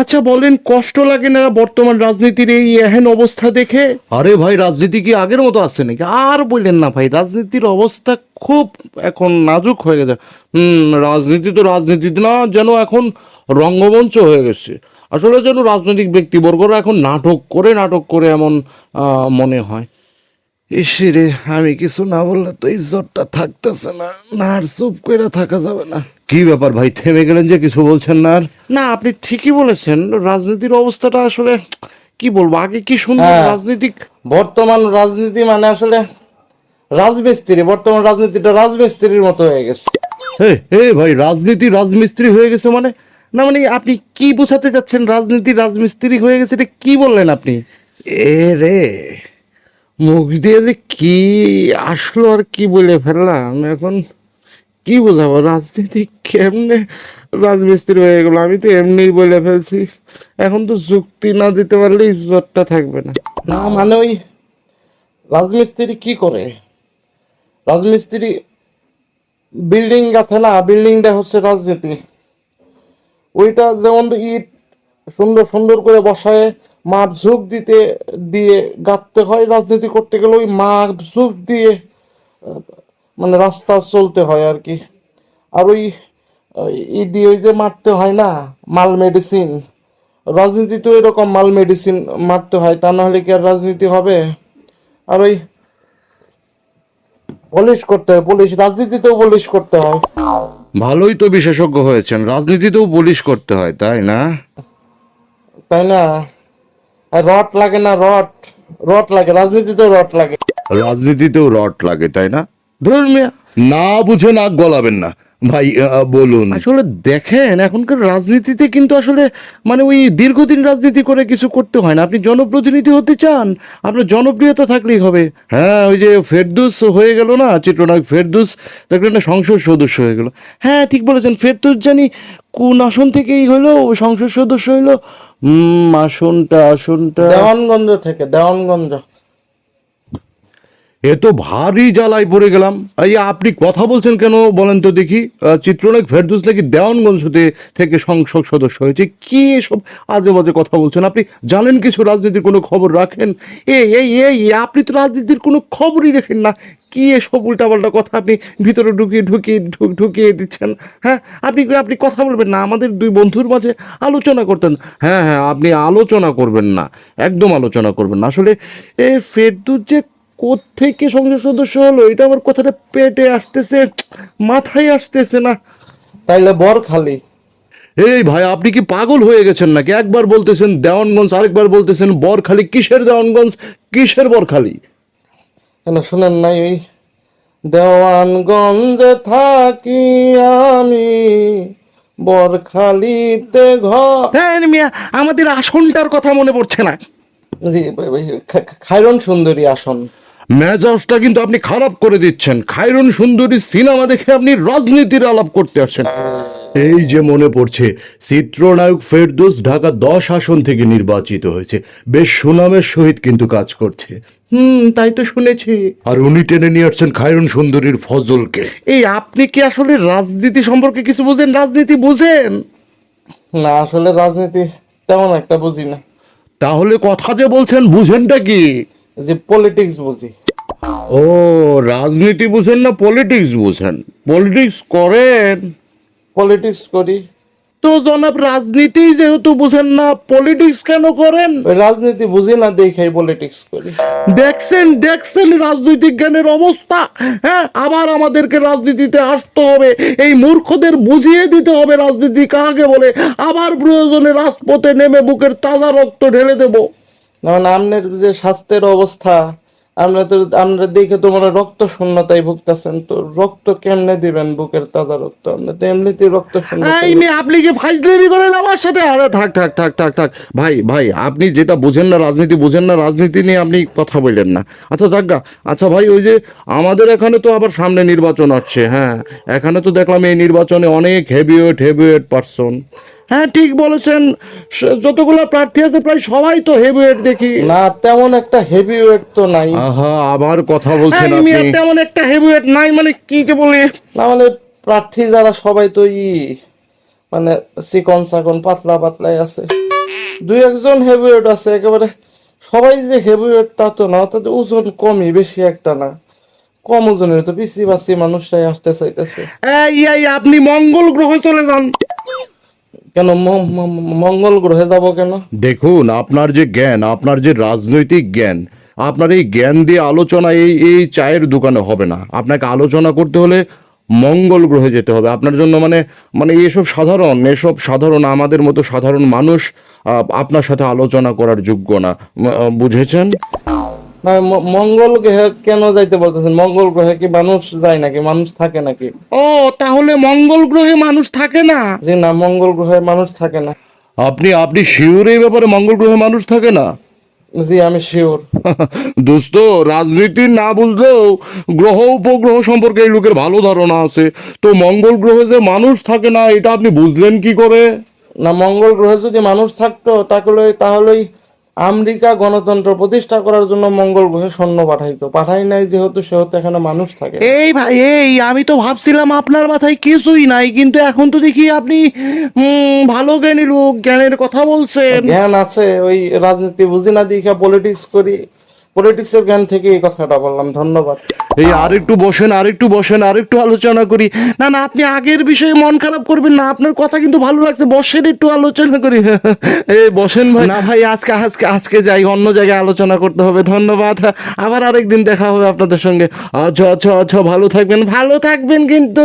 আচ্ছা বলেন, কষ্ট লাগে না বর্তমান রাজনীতির এই এহেন অবস্থা দেখে? আরে ভাই, রাজনীতি কি আগের মতো আছে নাকি? আর বললেন না ভাই, রাজনীতির অবস্থা খুব এখন নাজুক হয়ে গেছে। হুম, রাজনীতি তো রাজনীতি না, যেন এখন রঙ্গমঞ্চ হয়ে গেছে। আসলে যেন রাজনৈতিক ব্যক্তিবর্গরা এখন নাটক করে নাটক করে এমন মনে হয়। ইসিরে, আমি কিছু না বললে তো ইজ্জতটা থাকতেছে না না আর চুপ করে থাকা যাবে না। কি ব্যাপার ভাই? থেমে গেলেন যে কিছু বলছেন না আর? না আপনি ঠিকই বলেছেন। রাজনীতির অবস্থাটা আসলে কি বলব? আগে কি সুন্দর হ্যাঁ। রাজনীতিক বর্তমান রাজনীতি মানে আসলে রাজমিস্ত্রি বর্তমান রাজনীতিটা রাজমিস্ত্রির মতো হয়ে গেছে। হে হে ভাই রাজনীতি রাজমিস্ত্রি হয়ে গেছে মানে? না মানে আপনি কি বোঝাতে চাচ্ছেন? রাজনীতি রাজমিস্ত্রি হয়ে গেছে এটা কি বললেন আপনি? এ রে মুখ দিয়ে যে কি আসলো আর কি বলে ফেললাম? এখন কি বোঝাবো? রাজনীতি কেমনে রাজমিস্ত্রি হয়ে গেলো? আমি তো এমনিই বলে ফেলছি। এখন তো যুক্তি না দিতে পারলে ইজ্জতটা থাকবে না। না মানে ওই রাজমিস্ত্রি কি করে? রাজমিস্ত্রি বিল্ডিং আছে না? বিল্ডিংটা হচ্ছে রাজনীতি। ওইটা যেমন ইট সুন্দর সুন্দর করে বসায়, মাপ ঝুঁক দিতে, দিয়ে গাঁথতে হয় রাজনীতি করতে গেলে ওই মাপ ঝুঁক দিয়ে মানে রাস্তা চলতে হয় আর কি। আর ওই ই দিয়ে ওই যে মারতে হয় না মাল মেডিসিন রাজনীতি তো এরকম মাল মেডিসিন মারতে হয় তা নাহলে কি আর রাজনীতি হবে? আর ওই পলিশ করতে হয় পুলিশ রাজনীতিতেও পলিশ করতে হয়। ভালোই তো বিশেষজ্ঞ হয়েছেন রাজনীতিতেও পুলিশ করতে হয় তাই না? তাই না? আর রড লাগে না রড রড লাগে রাজনীতিতেও রড লাগে। রাজনীতিতেও রট লাগে তাই না? ধরুন মিয়া। না বুঝে নাক গলাবেন না। ভাই আহ, বলুন। আসলে দেখেন এখনকার রাজনীতিতে কিন্তু আসলে মানে ওই দীর্ঘদিন রাজনীতি করে কিছু করতে হয় না। আপনি জনপ্রতিনিধি হতে চান আপনার জনপ্রিয়তা থাকলেই হবে। হ্যাঁ ওই যে ফেরদুস হয়ে গেল না চিত্রনায়ক ফেরদুস দেখলেন না সংসদ সদস্য হয়ে গেল। হ্যাঁ ঠিক বলেছেন ফেরদুস জানি কোন আসন থেকেই হলো সংসদ সদস্য হইল। উম, আসনটা আসনটা। দেওয়ানগঞ্জ থেকে দেওয়ানগঞ্জ। এ তো ভারী জ্বালায় পড়ে গেলাম। এই আপনি কথা বলছেন কেন বলেন তো দেখি। চিত্রনায়ক ফেরদুস নাকি দেওয়ানগঞ্জ থেকে সংসদ সদস্য হয়েছে। কি এসব আজে বাজে কথা বলছেন? আপনি জানেন কিছু রাজনীতির কোনো খবর রাখেন? এই এই এই, আপনি তো রাজনীতির কোনো খবরই রাখেন না। কি এসব উল্টাপাল্টা কথা আপনি ভিতরে ঢুকিয়ে ঢুকিয়ে ঢুকিয়ে দিচ্ছেন? হ্যাঁ আপনি আপনি কথা বলবেন না। আমাদের দুই বন্ধুর মাঝে আলোচনা করতেন। হ্যাঁ হ্যাঁ আপনি আলোচনা করবেন না। একদম আলোচনা করবেন না। আসলে এ ফেরদুস যে থেকে সংসদ সদস্য হলো? এটা আমার কথাটা পেটে আসতেছে মাথায় আসতেছে না। তাইলে বর খালি। এই ভাই আপনি কি পাগল হয়ে গেছেন নাকি? একবার বলতেছেন দেওয়ানগঞ্জ আরেকবার বলতেছেন বরখালি কিসের দেওয়ানগঞ্জ? কিসের বরখালি কেন শুনেন নাই? ওই দেওয়ানগঞ্জে থাকি আমি বরখালিতে ঘর। হ্যাঁ মিয়া আমাদের আসনটার কথা মনে পড়ছে না। জি, খাইরন সুন্দরী আসন। মেজাজটা কিন্তু আপনি খারাপ করে দিচ্ছেন। খায়রুন সুন্দরী সিনেমা দেখে আপনি রাজনীতির আলাপ করতে আসছেন। এই যে মনে পড়ছে চিত্রনায়ক ফেরদৌস ঢাকা দশ আসন থেকে নির্বাচিত হয়েছে। বেশ সুনামের সহিত কিন্তু কাজ করছে। হুম তাই তো শুনেছি। আর উনি টেনে নিয়ে আসছেন খায়রুন সুন্দরীর ফজলকে। এই আপনি কি আসলে রাজনীতি সম্পর্কে কিছু বুঝেন? রাজনীতি বুঝেন? না আসলে রাজনীতি তেমন একটা বুঝি না। তাহলে কথা যে বলছেন বুঝেনটা কি? যে পলিটিক্স বুঝি। ও রাজনীতি বুঝেন না পলিটিক্স বুঝেন? পলিটিক্স করেন। পলিটিক্স করি। তো জনাব রাজনীতি যেহেতু বুঝেন না পলিটিক্স কেন করেন? রাজনীতি বুঝি না দেখেই পলিটিক্স করি। দেখছেন দেখছেন রাজনৈতিক জ্ঞানের অবস্থা হ্যাঁ? আবার আমাদেরকে রাজনীতিতে আসতে হবে। এই মূর্খদের বুঝিয়ে দিতে হবে রাজনীতি কাকে বলে। আবার প্রয়োজনে রাজপথে নেমে বুকের তাজা রক্ত ঢেলে দেবো। যেমন যে স্বাস্থ্যের অবস্থা, আমরা তো আমরা দেখে তোমার রক্ত শূন্যতায় ভুগতেছেন। তো রক্ত কেমনে দিবেন বুকের তাজা রক্ত? আমরা তো এমনিতেই রক্ত আপনি কি ফাইজলামি করেন আমার সাথে? আরে থাক থাক থাক থাক থাক। ভাই ভাই, আপনি যেটা বুঝেন না রাজনীতি, বুঝেন না রাজনীতি নিয়ে আপনি কথা বললেন না। আচ্ছা থাকা আচ্ছা ভাই, ওই যে আমাদের এখানে তো আবার সামনে নির্বাচন আসছে হ্যাঁ। এখানে তো দেখলাম এই নির্বাচনে অনেক হেভিওয়েট হেভিওয়েট পার্সন হ্যাঁ ঠিক বলেছেন। যতগুলো প্রার্থী আছে প্রায় সবাই তো হেভিওয়েট দেখি। না তেমন একটা হেভি ওয়েট তো নাই। আহা আবার কথা বলছেন মেয়ে আপনি। তেমন একটা হেভিওয়েট নাই মানে কি যে বলি? না মানে প্রার্থী যারা সবাই তো ই মানে চিকন চাকন পাতলা পাতলাই আছে। দুই একজন হেভিওয়েট আছে একেবারে সবাই যে হেভিওয়েট তা তো না তাদের ওজন কমই বেশি একটা না। কম ওজনের তো পিসি বাসি মানুষটাই আসতে চাইতেছে। এই আপনি মঙ্গল গ্রহে চলে যান। কেন মঙ্গল গ্রহে যাব কেন? দেখুন, আপনার যে জ্ঞান, আপনার যে রাজনৈতিক জ্ঞান, আপনার এই জ্ঞান দিয়ে আলোচনা এই এই চায়ের দোকানে হবে না। আপনাকে আলোচনা করতে হলে মঙ্গল গ্রহে যেতে হবে। আপনার জন্য মানে মানে এসব সাধারণ এসব সাধারণ, আমাদের মতো সাধারণ মানুষ আপনার সাথে আলোচনা করার যোগ্য না। বুঝেছেন? মঙ্গল গ্রহে কেন যাইতে বলতেছেন? মঙ্গল গ্রহে কি মানুষ যায় নাকি? মানুষ থাকে নাকি? ও তাহলে মঙ্গল গ্রহে মানুষ থাকে না? জি না মঙ্গল গ্রহে মানুষ থাকে না। আপনি আপনি শিওর এই ব্যাপারে মঙ্গল গ্রহে মানুষ থাকে না? জি আমি শিওর দোস্ত রাজনীতি না বুঝলেও গ্রহ উপগ্রহ সম্পর্কে এই লোকের ভালো ধারণা আছে। তো মঙ্গল গ্রহে যে মানুষ থাকে না এটা আপনি বুঝলেন কি করে? না মঙ্গল গ্রহে যদি মানুষ থাকতো তাহলে তাহলেই আমেরিকা গণতন্ত্র প্রতিষ্ঠা করার জন্য মঙ্গল গ্রহে সৈন্য পাঠাইতো। পাঠাই নাই যেহেতু সেহেতু এখানে মানুষ থাকে। এই ভাই এই আমি তো ভাবছিলাম আপনার মাথায় কিছুই নাই কিন্তু এখন তো দেখি আপনি ভালো জ্ঞানী লোক জ্ঞানের কথা বলছেন। জ্ঞান আছে ওই রাজনীতি বুঝি না দিকে পলিটিক্স করি। পলিটিক্সের জ্ঞান থেকে এই কথাটা বললাম ধন্যবাদ। এই আরেকটু বসেন আরেকটু বসেন আরেকটু আলোচনা করি। না না আপনি আগের বিষয়ে মন খারাপ করবেন না আপনার কথা কিন্তু ভালো লাগছে বসেন একটু আলোচনা করি। এই বসেন ভাই। না ভাই আজকে আজকে আজকে যাই অন্য জায়গায় আলোচনা করতে হবে ধন্যবাদ। আবার আরেকদিন দেখা হবে আপনাদের সঙ্গে। আচ্ছা আচ্ছা আচ্ছা ভালো থাকবেন ভালো থাকবেন কিন্তু।